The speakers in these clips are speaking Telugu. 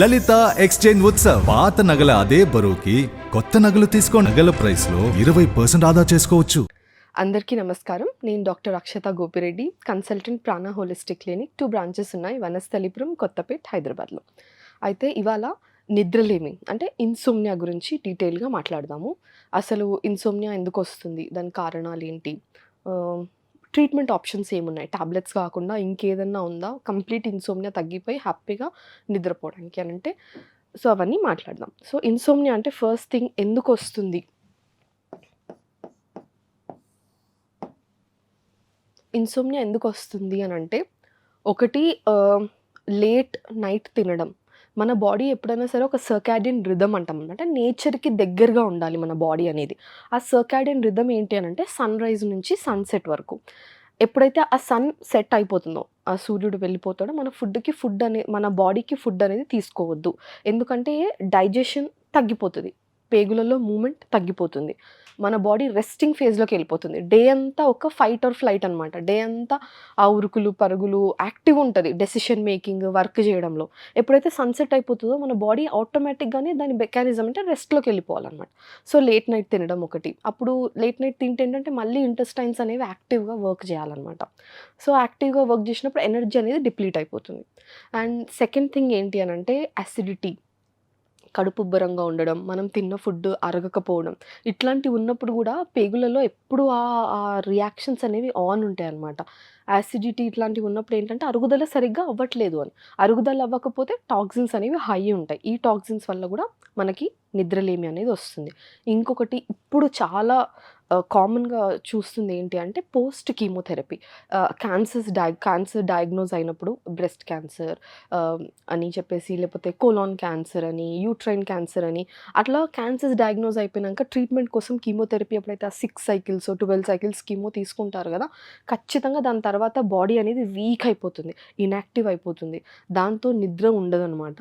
లలిత ఎక్స్చేంజ్ ఉత్సవ్. పాత నగల అదే బరువుకి కొత్త నగలు తీసుకో నగల ప్రైస్లో ఇరవై పర్సెంట్ ఆదా చేసుకోవచ్చు. అందరికీ నమస్కారం. నేను doctor Akshata Gopireddy consultant Prana holistic clinic two branches ఉన్నాయి వనస్థలిపురం కొత్తపేట్ హైదరాబాద్లో. అయితే ఇవాళ నిద్రలేమి అంటే ఇన్సోమ్నియా గురించి డీటెయిల్గా మాట్లాడదాము. అసలు ఇన్సోమ్నియా ఎందుకు వస్తుంది? దాని కారణాలు ఏంటి? ట్రీట్మెంట్ ఆప్షన్స్ ఏమున్నాయి? టాబ్లెట్స్ కాకుండా ఇంకేదన్నా ఉందా? కంప్లీట్ ఇన్సోమ్నియా తగ్గిపోయి హ్యాపీగా నిద్రపోవడానికి అని అంటే సో అవన్నీ మాట్లాడదాం. సో ఇన్సోమ్నియా అంటే ఫస్ట్ థింగ్ ఎందుకు వస్తుంది? ఇన్సోమ్నియా ఎందుకు వస్తుంది అని అంటే ఒకటి లేట్ నైట్ తినడం. మన బాడీ ఎప్పుడైనా సరే ఒక సర్కాడియన్ రిధమ్ అంటాం అనమాట. నేచర్కి దగ్గరగా ఉండాలి మన బాడీ అనేది. ఆ సర్కాడియన్ రిధమ్ ఏంటి అని అంటే సన్ రైజ్ నుంచి సన్సెట్ వరకు. ఎప్పుడైతే ఆ సన్ సెట్ అయిపోతుందో ఆ సూర్యుడు వెళ్ళిపోతాడో మన ఫుడ్కి ఫుడ్ అనే మన బాడీకి ఫుడ్ అనేది తీసుకోవద్దు. ఎందుకంటే డైజెషన్ తగ్గిపోతుంది. పేగులలో మూమెంట్ తగ్గిపోతుంది. మన బాడీ రెస్టింగ్ ఫేజ్లోకి వెళ్ళిపోతుంది. డే అంతా ఒక ఫైట్ ఆర్ ఫ్లైట్ అనమాట డే అంతా ఆ ఉరుకులు పరుగులు యాక్టివ్ ఉంటుంది డెసిషన్ మేకింగ్ వర్క్ చేయడంలో. ఎప్పుడైతే సన్సెట్ అయిపోతుందో మన బాడీ ఆటోమేటిక్గానే దాని మెకానిజం అంటే రెస్ట్లోకి వెళ్ళిపోవాలన్నమాట. సో లేట్ నైట్ తినడం ఒకటి. అప్పుడు లేట్ నైట్ తింటే ఏంటంటే మళ్ళీ ఇంటెస్టైన్స్ అనేవి యాక్టివ్గా వర్క్ చేయాలన్నమాట. సో యాక్టివ్గా వర్క్ చేసినప్పుడు ఎనర్జీ అనేది డిప్లీట్ అయిపోతుంది. అండ్ సెకండ్ థింగ్ ఏంటి అని అంటే అసిడిటీ కడుపుబ్బరంగా ఉండడం మనం తిన్న ఫుడ్ అరగకపోవడం ఇట్లాంటివి ఉన్నప్పుడు కూడా పేగులలో ఎప్పుడు ఆ రియాక్షన్స్ అనేవి ఆన్ ఉంటాయి అన్నమాట యాసిడిటీ ఇట్లాంటివి ఉన్నప్పుడు ఏంటంటే అరుగుదల సరిగ్గా అవ్వట్లేదు అని. అరుగుదల అవ్వకపోతే టాక్సిన్స్ అనేవి హై ఉంటాయి. ఈ టాక్సిన్స్ వల్ల కూడా మనకి నిద్రలేమి అనేది వస్తుంది. ఇంకొకటి ఇప్పుడు చాలా కామన్గా చూస్తుంది ఏంటి అంటే post chemotherapy. Cancers die cancer diagnose అయినప్పుడు బ్రెస్ట్ క్యాన్సర్ అని చెప్పేసి లేకపోతే కోలాన్ క్యాన్సర్ అని యూట్రైన్ క్యాన్సర్ అని అట్లా క్యాన్సర్స్ డయాగ్నోజ్ అయిపోయినాక ట్రీట్మెంట్ కోసం కీమోథెరపీ ఎప్పుడైతే ఆ six cycles twelve cycles chemo తీసుకుంటారు కదా ఖచ్చితంగా దాని తర్వాత బాడీ అనేది వీక్ అయిపోతుంది ఇన్యాక్టివ్ అయిపోతుంది. దాంతో నిద్ర ఉండదన్నమాట.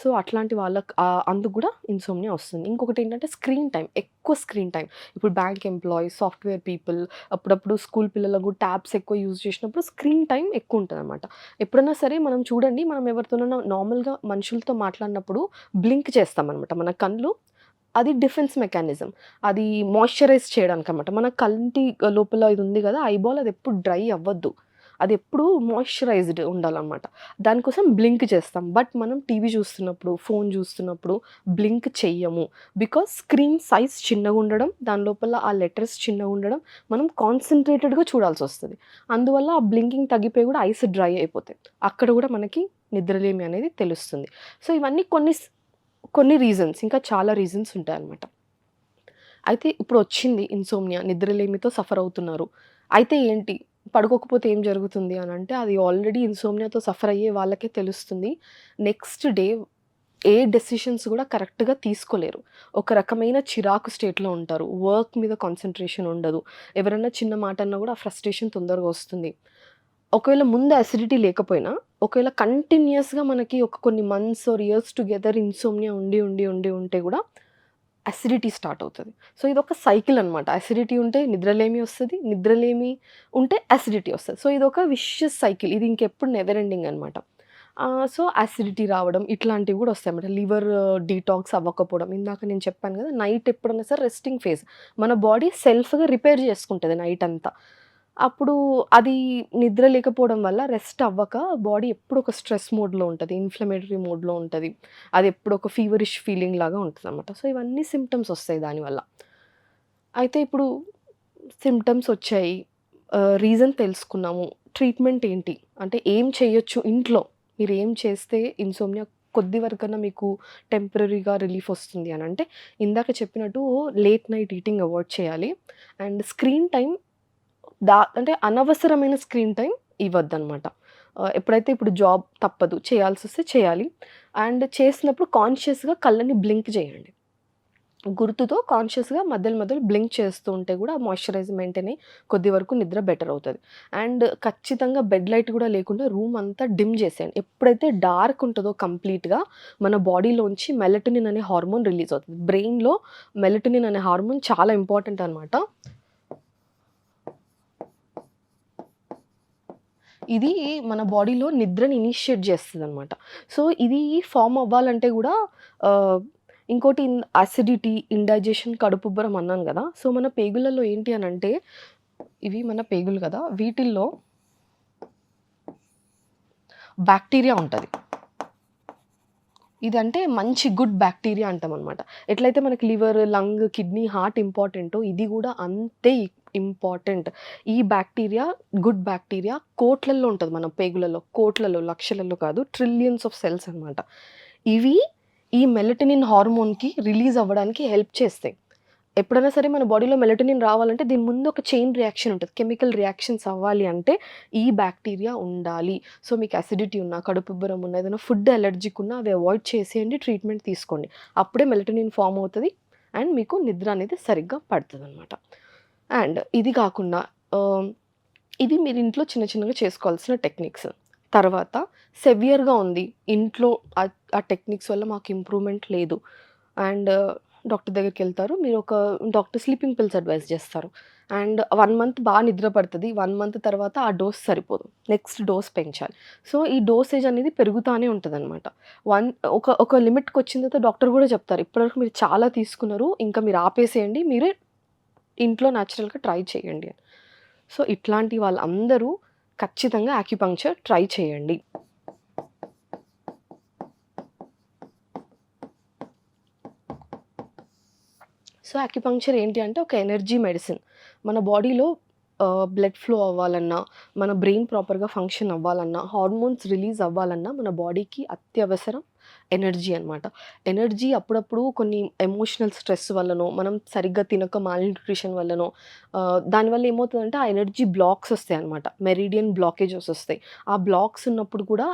సో అట్లాంటి వాళ్ళకి అందుకు కూడా ఇన్సోమ్నియా వస్తుంది. ఇంకొకటి ఏంటంటే స్క్రీన్ టైం ఎక్కువ ఎక్కువ స్క్రీన్ టైం ఇప్పుడు బ్యాంక్ ఎంప్లాయీస్ సాఫ్ట్వేర్ పీపుల్ అప్పుడప్పుడు స్కూల్ పిల్లలకు ట్యాబ్స్ ఎక్కువ యూజ్ చేసినప్పుడు స్క్రీన్ టైం ఎక్కువ ఉంటుంది అనమాట ఎప్పుడైనా సరే మనం చూడండి మనం ఎవరితోనైనా నార్మల్గా మనుషులతో మాట్లాడినప్పుడు బ్లింక్ చేస్తామన్నమాట. మన కళ్ళు అది డిఫెన్స్ మెకానిజం. అది మాయిశ్చరైజ్ చేయడానికి అనమాట మన కంటి లోపల ఇది ఉంది కదా ఐబాల్ అది ఎప్పుడు డ్రై అవ్వద్దు. అది ఎప్పుడు మాయిశ్చరైజ్డ్ ఉండాలన్నమాట. దానికోసం బ్లింక్ చేస్తాం. బట్ మనం టీవీ చూస్తున్నప్పుడు ఫోన్ చూస్తున్నప్పుడు బ్లింక్ చెయ్యము. బికాస్ స్క్రీన్ సైజ్ చిన్నగా ఉండడం దాని లోపల ఆ లెటర్స్ చిన్నగా ఉండడం మనం కాన్సన్ట్రేటెడ్గా చూడాల్సి వస్తుంది అందువల్ల ఆ బ్లింకింగ్ తగ్గిపోయి కూడా ఐస్ డ్రై అయిపోతాయి. అక్కడ కూడా మనకి నిద్రలేమి అనేది తెలుస్తుంది. సో ఇవన్నీ కొన్ని కొన్ని రీజన్స్ ఇంకా చాలా రీజన్స్ ఉంటాయన్నమాట. అయితే ఇప్పుడు వచ్చింది ఇన్సోమ్నియా నిద్రలేమితో సఫర్ అవుతున్నారు. అయితే ఏంటి? పడుకోకపోతే ఏం జరుగుతుంది అని అంటే అది ఆల్రెడీ ఇన్సోమ్నియాతో సఫర్ అయ్యే వాళ్ళకే తెలుస్తుంది. నెక్స్ట్ డే ఏ డెసిషన్స్ కూడా కరెక్ట్గా తీసుకోలేరు. ఒక రకమైన చిరాకు స్టేట్లో ఉంటారు. వర్క్ మీద కాన్సన్ట్రేషన్ ఉండదు. ఎవరన్నా చిన్న మాట అన్నా కూడా ఆ ఫ్రస్ట్రేషన్ తొందరగా వస్తుంది. ఒకవేళ ముందు అసిడిటీ లేకపోయినా ఒకవేళ కంటిన్యూస్గా మనకి ఒక కొన్ని months or years together insomnia ఉండి ఉండి ఉండి ఉంటే కూడా అసిడిటీ స్టార్ట్ అవుతుంది. సో ఇది ఒక సైకిల్ అనమాట అసిడిటీ ఉంటే నిద్రలేమి వస్తుంది నిద్రలేమి ఉంటే అసిడిటీ వస్తుంది. సో ఇది ఒక విషియస్ సైకిల్ ఇది ఇంకెప్పుడు నెవర్ ఎండింగ్ అనమాట సో అసిడిటీ రావడం ఇట్లాంటివి కూడా వస్తాయి అన్నమాట. లివర్ డీటాక్స్ uh, అవ్వకపోవడం. ఇందాక నేను చెప్పాను కదా నైట్ ఎప్పుడైనా సరే రెస్టింగ్ ఫేజ్ మన బాడీ సెల్ఫ్గా రిపేర్ చేసుకుంటుంది నైట్ అంతా. అప్పుడు అది నిద్ర లేకపోవడం వల్ల రెస్ట్ అవ్వక బాడీ ఎప్పుడు ఒక స్ట్రెస్ మోడ్లో ఉంటుంది ఇన్ఫ్లమేటరీ మోడ్లో ఉంటుంది. అది ఎప్పుడు ఒక ఫీవరిష్ ఫీలింగ్ లాగా ఉంటుంది అనమాట సో ఇవన్నీ సిమ్టమ్స్ వస్తాయి దానివల్ల అయితే ఇప్పుడు సిమ్టమ్స్ వచ్చాయి. రీజన్ తెలుసుకున్నాము. ట్రీట్మెంట్ ఏంటి? అంటే ఏం చేయొచ్చు ఇంట్లో? మీరు ఏం చేస్తే ఇన్సోమ్నియా కొద్ది వరకన్నా మీకు టెంపరీగా రిలీఫ్ వస్తుంది అని. అంటే ఇందాక చెప్పినట్టు లేట్ నైట్ ఈటింగ్ అవాయిడ్ చేయాలి. అండ్ స్క్రీన్ టైం దా అంటే అనవసరమైన స్క్రీన్ టైం ఇవ్వద్దనమాట ఎప్పుడైతే ఇప్పుడు జాబ్ తప్పదు చేయాల్సి వస్తే చేయాలి. అండ్ చేసినప్పుడు కాన్షియస్గా కళ్ళని బ్లింక్ చేయండి. గుర్తుతో కాన్షియస్గా మధ్యలో మధ్యలో బ్లింక్ చేస్తూ ఉంటే కూడా మాయిశ్చరైజ్ మెయింటైన్ అయ్యి కొద్ది వరకు నిద్ర బెటర్ అవుతుంది. అండ్ ఖచ్చితంగా బెడ్ లైట్ కూడా లేకుండా రూమ్ అంతా డిమ్ చేసేయండి. ఎప్పుడైతే డార్క్ ఉంటుందో కంప్లీట్గా మన బాడీలోంచి మెలటనిన్ అనే హార్మోన్ రిలీజ్ అవుతుంది. బ్రెయిన్లో మెలటనిన్ అనే హార్మోన్ చాలా ఇంపార్టెంట్ అనమాట ఇది మన బాడీలో నిద్రని ఇనిషియేట్ చేస్తుంది అనమాట సో, ఇది ఫామ్ అవ్వాలంటే కూడా ఇంకోటి అసిడిటీ, ఇండైజెషన్, కడుపుబ్బరం అన్నాను కదా. సో, మన పేగులలో ఏంటి అని అంటే ఇవి మన పేగులు కదా. వీటిల్లో బ్యాక్టీరియా ఉంటుంది. ఇదంటే మంచి గుడ్ బాక్టీరియా అంటామనమాట. ఎట్లయితే మనకి లివర్, లంగ్, కిడ్నీ, హార్ట్ ఇంపార్టెంటో ఇది కూడా అంతే ఇంపార్టెంట్. ఈ బ్యాక్టీరియా గుడ్ బ్యాక్టీరియా కోట్లల్లో ఉంటుంది మన పేగులలో. కోట్లలో, లక్షలలో కాదు. ట్రిలియన్స్ ఆఫ్ సెల్స్ అనమాట. ఇవి ఈ మెలటినిన్ హార్మోన్‌కి రిలీజ్ అవ్వడానికి హెల్ప్ చేస్తాయి. ఎప్పుడైనా సరే మన బాడీలో మెలటోనిన్ రావాలంటే దీని ముందు ఒక చైన్ రియాక్షన్ ఉంటుంది కెమికల్ రియాక్షన్స్ అవ్వాలి అంటే ఈ బ్యాక్టీరియా ఉండాలి. సో, మీకు అసిడిటీ ఉన్నా, కడుపు ఉబ్బరం ఉన్నా, ఏదైనా ఫుడ్ అలర్జిక్ ఉన్నా అవి అవాయిడ్ చేసేయండి. ట్రీట్మెంట్ తీసుకోండి. అప్పుడే మెలటోనిన్ ఫార్మ్ అవుతుంది అండ్ మీకు నిద్ర అనేది సరిగ్గా పడుతుంది అనమాట అండ్ ఇది కాకుండా ఇది మీరు ఇంట్లో చిన్న చిన్నగా చేసుకోవాల్సిన టెక్నిక్స్. తర్వాత సెవియర్‌గా ఉంది. ఇంట్లో ఆ టెక్నిక్స్ వల్ల మాకు ఇంప్రూవ్‌మెంట్ లేదు. అండ్ డాక్టర్ దగ్గరికి వెళ్తారు మీరు ఒక డాక్టర్ స్లీపింగ్ పిల్స్ అడ్వైస్ చేస్తారు. అండ్ వన్ మంత్ బాగా నిద్ర పడుతుంది వన్ మంత్ తర్వాత ఆ డోస్ సరిపోదు. నెక్స్ట్ డోస్ పెంచాలి. సో, ఈ డోసేజ్ అనేది పెరుగుతూనే ఉంటుంది అనమాట వన్ ఒక ఒక లిమిట్కి వచ్చిన తర్వాత డాక్టర్ కూడా చెప్తారు. ఇప్పటివరకు మీరు చాలా తీసుకున్నారు. ఇంకా మీరు ఆపేసేయండి. మీరే ఇంట్లో న్యాచురల్‌గా ట్రై చేయండి అని. సో, ఇట్లాంటి వాళ్ళందరూ ఖచ్చితంగా యాక్యుపంక్చర్ ట్రై చేయండి. సో, యాక్యుపంక్చర్ ఏంటి అంటే ఒక ఎనర్జీ మెడిసిన్. మన బాడీలో బ్లడ్ ఫ్లో అవ్వాలన్నా, మన బ్రెయిన్ ప్రాపర్‌గా ఫంక్షన్ అవ్వాలన్నా, హార్మోన్స్ రిలీజ్ అవ్వాలన్నా మన బాడీకి అత్యవసరం ఎనర్జీ అనమాట. ఎనర్జీ అప్పుడప్పుడు కొన్ని ఎమోషనల్ స్ట్రెస్ వల్లనో, మనం సరిగ్గా తినక మాల్‌న్యూట్రిషన్ వల్లనో దానివల్ల ఏమవుతుందంటే ఆ ఎనర్జీ బ్లాక్స్ వస్తాయి అనమాట మెరిడియన్ బ్లాకేజెస్ వస్తాయి. ఆ బ్లాక్స్ ఉన్నప్పుడు కూడా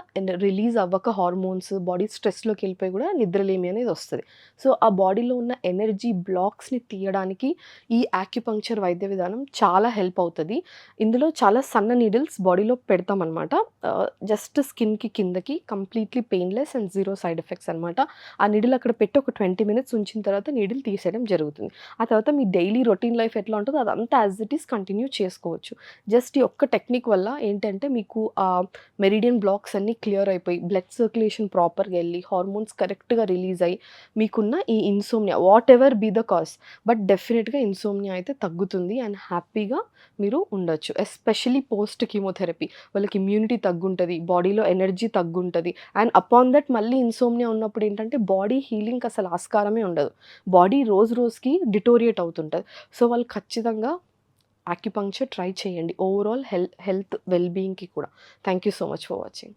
రిలీజ్ అవ్వక హార్మోన్స్ బాడీ స్ట్రెస్‌లోకి వెళ్ళిపోయి కూడా నిద్రలేమి అనేది వస్తుంది సో, ఆ బాడీలో ఉన్న ఎనర్జీ బ్లాక్స్‌ని తీయడానికి ఈ యాక్యుపంక్చర్ వైద్య విధానం చాలా హెల్ప్ అవుతుంది ఇందులో చాలా సన్న నీడిల్స్ బాడీలో పెడతామన్నమాట జస్ట్ స్కిన్‌కి కిందకి completely painless and zero side effects అనమాట. ఆ నీడిల్ అక్కడ పెట్టి ఒక 20 మినిట్స్ ఉంచిన తర్వాత నీడిల్ తీసేయడం జరుగుతుంది. ఆ తర్వాత మీ డైలీ రొటీన్ లైఫ్ ఎట్లా ఉంటుందో అదంతా యాజ్ ఇట్ ఈస్ కంటిన్యూ చేసుకోవచ్చు. జస్ట్ ఈ ఒక్క టెక్నిక్ వల్ల ఏంటంటే మీకు ఆ మెరిడియన్ బ్లాక్స్ అన్నీ క్లియర్ అయిపోయి బ్లడ్ సర్క్యులేషన్ ప్రాపర్‌గా వెళ్ళి హార్మోన్స్ కరెక్ట్‌గా రిలీజ్ అయ్యి మీకున్న ఈ insomnia ever be the cause but డెఫినెట్గా ఇన్సోమ్నియా అయితే తగ్గుతుంది. అండ్ హ్యాపీగా మీరు ఉండొచ్చు. ఎస్పెషల్లీ పోస్ట్ కీమోథెరపీ వాళ్ళకి ఇమ్యూనిటీ తగ్గుంటుంది బాడీలో ఎనర్జీ తగ్గుంటుంది అండ్ అపాన్ దట్ మళ్ళీ ఇన్సోమ్నియా ఉన్నప్పుడు ఏంటంటే బాడీ హీలింగ్ అసలు ఆస్కారమే ఉండదు. బాడీ రోజు రోజుకి డిటోరియేట్ అవుతుంటుంది సో, వాళ్ళు ఖచ్చితంగా యాక్యుపంక్చర్ ట్రై చేయండి. ఓవరాల్ హెల్త్ హెల్త్ వెల్ బీయింగ్‌కి కూడా. Thank you so much for watching.